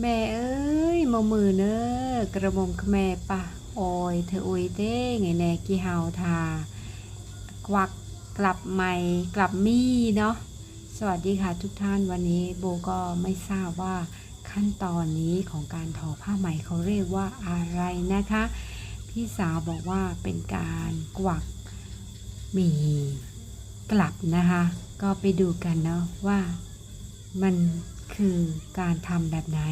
แม่เอ้ยมามือเนอกระมงขแม่ปะโอยเธออุยเต้ไงแน่กี่เฮาทา กวักกลับใหม่กลับมี่เนาะสวัสดีค่ะทุกท่านวันนี้โบก็ไม่ทราบว่าขั้นตอนนี้ของการทอผ้าไหมเขาเรียกว่าอะไรนะคะ พี่สาวบอกว่าเป็นการกวักหมีกลับนะคะ ก็ไปดูกันเนาะว่ามัน คือการทำแบบไหน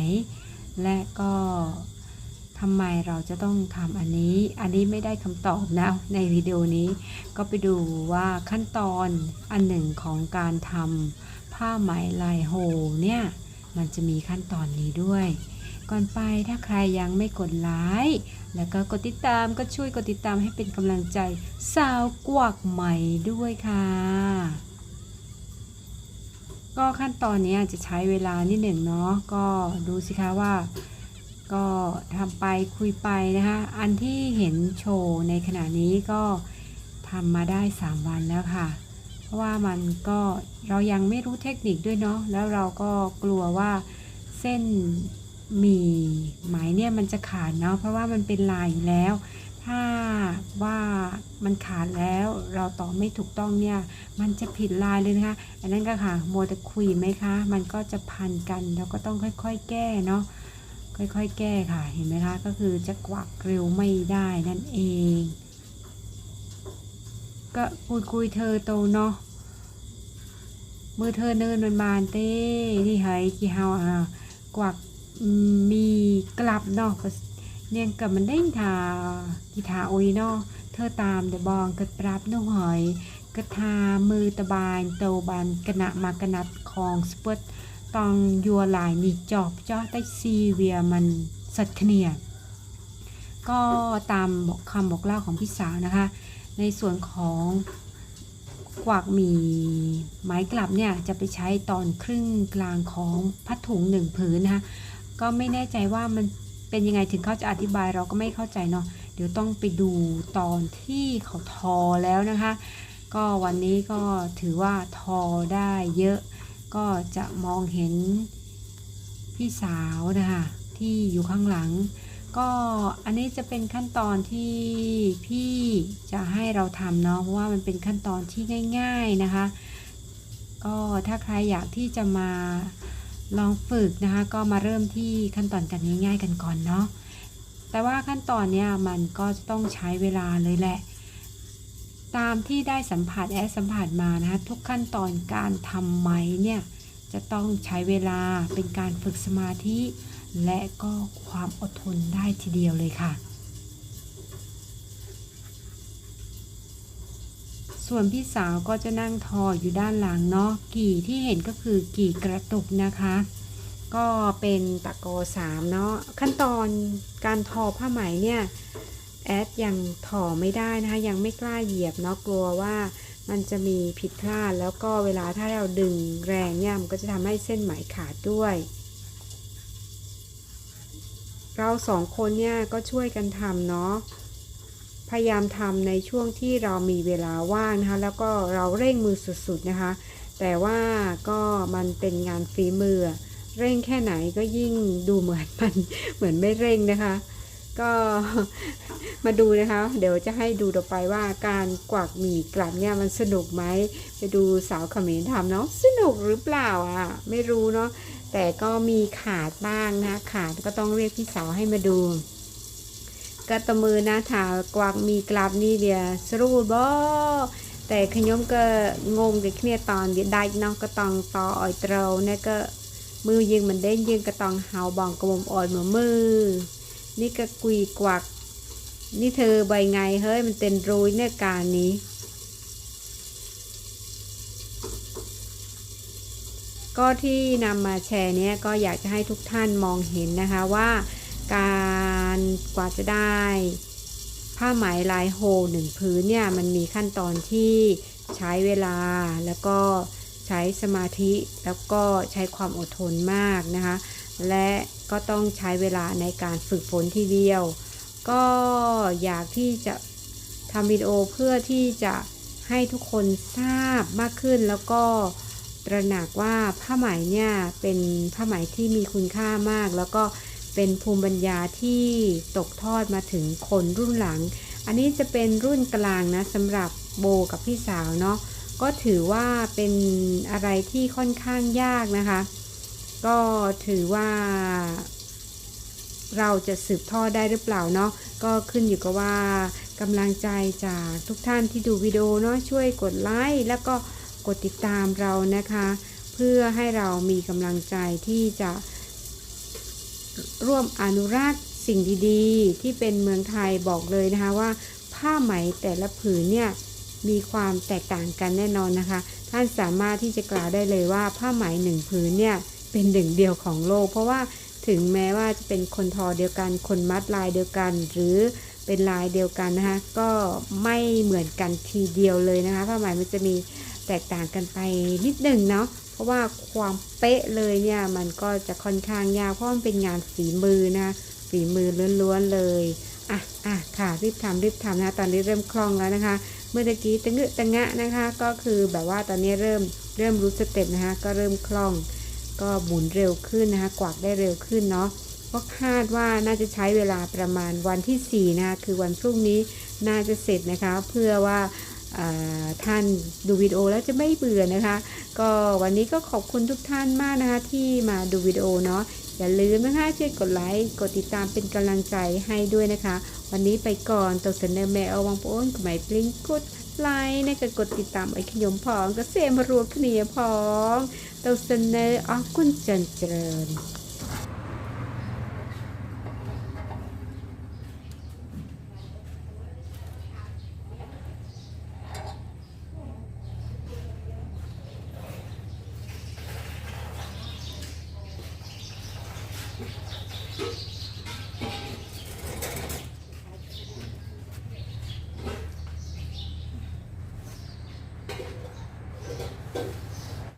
และก็ทำไมเราจะต้องทำอันนี้ อันนี้ไม่ได้คำตอบนะในวิดีโอนี้ก็ไปดูว่าขั้นตอนอันหนึ่งของการทำผ้าไหมลายโฮเนี่ยมันจะมีขั้นตอนนี้ด้วย ก่อนไปถ้าใครยังไม่กดไลค์แล้วก็กดติดตามก็ช่วยกดติดตามให้เป็นกำลังใจสาวกวักใหม่ด้วยค่ะ ก็ขั้นตอนนี้อาจจะใช้เวลานิดหนึ่งเนาะก็ดูสิคะว่า ก็ทำไปคุยไปนะคะ อันที่เห็นโชว์ในขณะนี้ก็ทำมาได้ 3 วันแล้วค่ะ เพราะว่ามันก็เรายังไม่รู้เทคนิคด้วยเนาะแล้วเราก็กลัวว่าเส้นหมี่ไหมเนี่ยมันจะขาดเนาะเพราะว่ามันเป็นลายอยู่แล้ว ว่ามันขาดแล้วเราต่อไม่ถูกต้องเนี่ย มันจะผิดลายเลยนะคะ อันนั้นก็ค่ะโมวแต่คุยไหมคะ มันก็จะพันกันเราก็ต้องค่อยๆ แก้เนาะค่อยๆ แก้ค่ะ เห็นไหมคะ ก็คือจะกวักเร็วไม่ได้นั่นเอง ก็คุยคุยเธอโตเนาะมือเธอเนินมันบานเต้ที่เฮยกี่เฮาอะกวักมีกลับเนาะ เนี่ยกับมันเด้งทากีทาโอยนาะเธอตามเดบองกระปรับนุ่งหอยกระทามือตะบานโตบานกระนะมากระนัดของสเปิตตองยัวหลายนี่จอบจ้อใต้ซีเวียมันสัตเนียก็ตามบอกคำบอกเล่าของพี่สาวนะคะ ในส่วนของกวักหมีไม้กลับเนี่ยจะไปใช้ตอนครึ่งกลางของผ้าถุงหนึ่งผืนนะคะก็ไม่แน่ใจว่ามัน เป็นยังไงถึงเขาจะอธิบายเราก็ไม่เข้าใจเนาะเดี๋ยวต้องไปดูตอนที่เขาทอแล้วนะคะ ก็วันนี้ก็ถือว่าทอได้เยอะ ก็จะมองเห็นพี่สาวนะคะที่อยู่ข้างหลัง ก็อันนี้จะเป็นขั้นตอนที่พี่จะให้เราทำเนาะเพราะว่ามันเป็นขั้นตอนที่ง่าย ๆนะคะ ก็ถ้าใครอยากที่จะมา ลองฝึกนะคะ ก็มาเริ่มที่ขั้นตอนกันง่าย ๆ กันก่อนเนาะแต่ว่าขั้นตอนเนี้ยมันก็จะต้องใช้เวลาเลยแหละ ตามที่ได้สัมผัสแอดสัมผัสมานะคะทุกขั้นตอนการทำไหมเนี่ยจะต้องใช้เวลาเป็นการฝึกสมาธิ และก็ความอดทนได้ทีเดียวเลยค่ะ ส่วนพี่สาวก็จะนั่งทออยู่ด้านหลังเนาะกี่ที่เห็นก็คือกี่กระตุกนะคะ ก็เป็นตะโกสามเนาะขั้นตอนการทอผ้าไหมเนี่ยแอดยังถอไม่ได้นะคะยังไม่กล้าเหยียบเนาะกลัวว่ามันจะมีผิดพลาดแล้วก็เวลาถ้าเราดึงแรงเนี่ยมันก็จะทำให้เส้นไหมขาดด้วย เราสองคนเนี่ยก็ช่วยกันทำเนาะ พยายามทำในช่วงที่เรามีเวลาว่างนะคะ แล้วก็เราเร่งมือสุด ๆ นะคะ แต่ว่าก็มันเป็นงานฝีมือ เร่งแค่ไหนก็ยิ่งดูเหมือนมันเหมือนไม่เร่งนะคะ ก็มาดูนะคะ เดี๋ยวจะให้ดูต่อไปว่าการกวักหมี่กลับเนี่ยมันสนุกไหมไปดูสาวเขมรทำเนาะสนุกหรือเปล่าอะไม่รู้เนาะแต่ก็มีขาดบ้างนะขาดก็ต้องเรียกพี่สาวให้มาดู กระตมือนะถากวักหมีกลับนี่เดียวสรูดบ่แต่ขยมก็งงกับគ្នាตอนเดียได้เนาะก็ต้องต่ออ่อยเตราเนี่ยก็มือยิงมันเด้งยิงก็ต้องเฮาบองกระมมอ่อยมือมือ นี่ก็กุยกวัก นี่เธอใบไงเฮ้ยมันเต็นรุยเนี่ยการนี้ก็ที่นำมาแชร์เนี่ยก็อยากจะให้ทุกท่านมองเห็นนะคะว่า การกว่าจะได้ผ้าไหมลายโฮหนึ่งพื้นเนี่ยมันมีขั้นตอนที่ใช้เวลาแล้วก็ใช้สมาธิแล้วก็ใช้ความอดทนมากนะคะ และก็ต้องใช้เวลาในการฝึกฝนทีเดียว ก็อยากที่จะทำวิดีโอเพื่อที่จะให้ทุกคนทราบมากขึ้นแล้วก็ตระหนักว่าผ้าไหมเนี่ยเป็นผ้าไหมที่มีคุณค่ามาก แล้วก็ เป็นภูมิปัญญาที่ตกทอดมาถึงคนรุ่นหลัง อันนี้จะเป็นรุ่นกลางนะสำหรับโบกับพี่สาวเนาะก็ถือว่าเป็นอะไรที่ค่อนข้างยากนะคะ ก็ถือว่า เราจะสืบทอดได้หรือเปล่าเนาะก็ขึ้นอยู่กับว่ากำลังใจจากทุกท่านที่ดูวิดีโอเนาะช่วยกดไลค์แล้วก็กดติดตามเรานะคะ เพื่อให้เรามีกำลังใจที่จะ ร่วมอนุรักษ์สิ่งดีๆ ที่เป็นเมืองไทยบอกเลยนะคะว่า ผ้าไหมแต่ละผืนเนี่ยมีความแตกต่างกันแน่นอนนะคะ ท่านสามารถที่จะกล่าวได้เลยว่าผ้าไหมหนึ่งผืนเนี่ยเป็นหนึ่งเดียวของโลก เพราะว่าถึงแม้ว่าจะเป็นคนทอเดียวกัน คนมัดลายเดียวกัน หรือเป็นลายเดียวกันนะคะก็ไม่เหมือนกันทีเดียวเลยนะคะผ้าไหมมันจะมีแตกต่างกันไปนิดหนึ่งเนาะ ราะว่าความเป๊ะเลยเนี่ยมันก็จะค่อนข้างยากเพราะมันเป็นงานฝีมือนะ ฝีมือล้วนๆเลยอะอะค่ะรีบทำรีบทำนะตอนนี้เริ่มคล่องแล้วนะคะ เมื่อกี้ตะงึตะงะนะคะ ก็คือแบบว่าตอนนี้เริ่มเริ่มรู้สเต็ปนะคะก็เริ่มคล่อง ก็หมุนเร็วขึ้นนะคะ กวาดได้เร็วขึ้นเนาะก็คาดว่าน่าจะใช้เวลาประมาณวันที่4นะคะคือวันพรุ่งนี้น่าจะเสร็จนะคะ เพื่อว่า ท่านดูวิดีโอแล้วจะไม่เบื่อนะคะ ก็วันนี้ก็ขอบคุณทุกท่านมากนะคะที่มาดูวิดีโอเนาะอย่าลืมนะคะช่วยกดไลค์กดติดตามเป็นกำลังใจให้ด้วยนะคะ วันนี้ไปก่อนตัวเสนอแมววังโป้นกับไหมปลิ้งกดไลค์นะก็กดติดตามไอ้ขยมพองก็เสมรัวขเนียพองตัวเสนอออกคุณจันเจริญ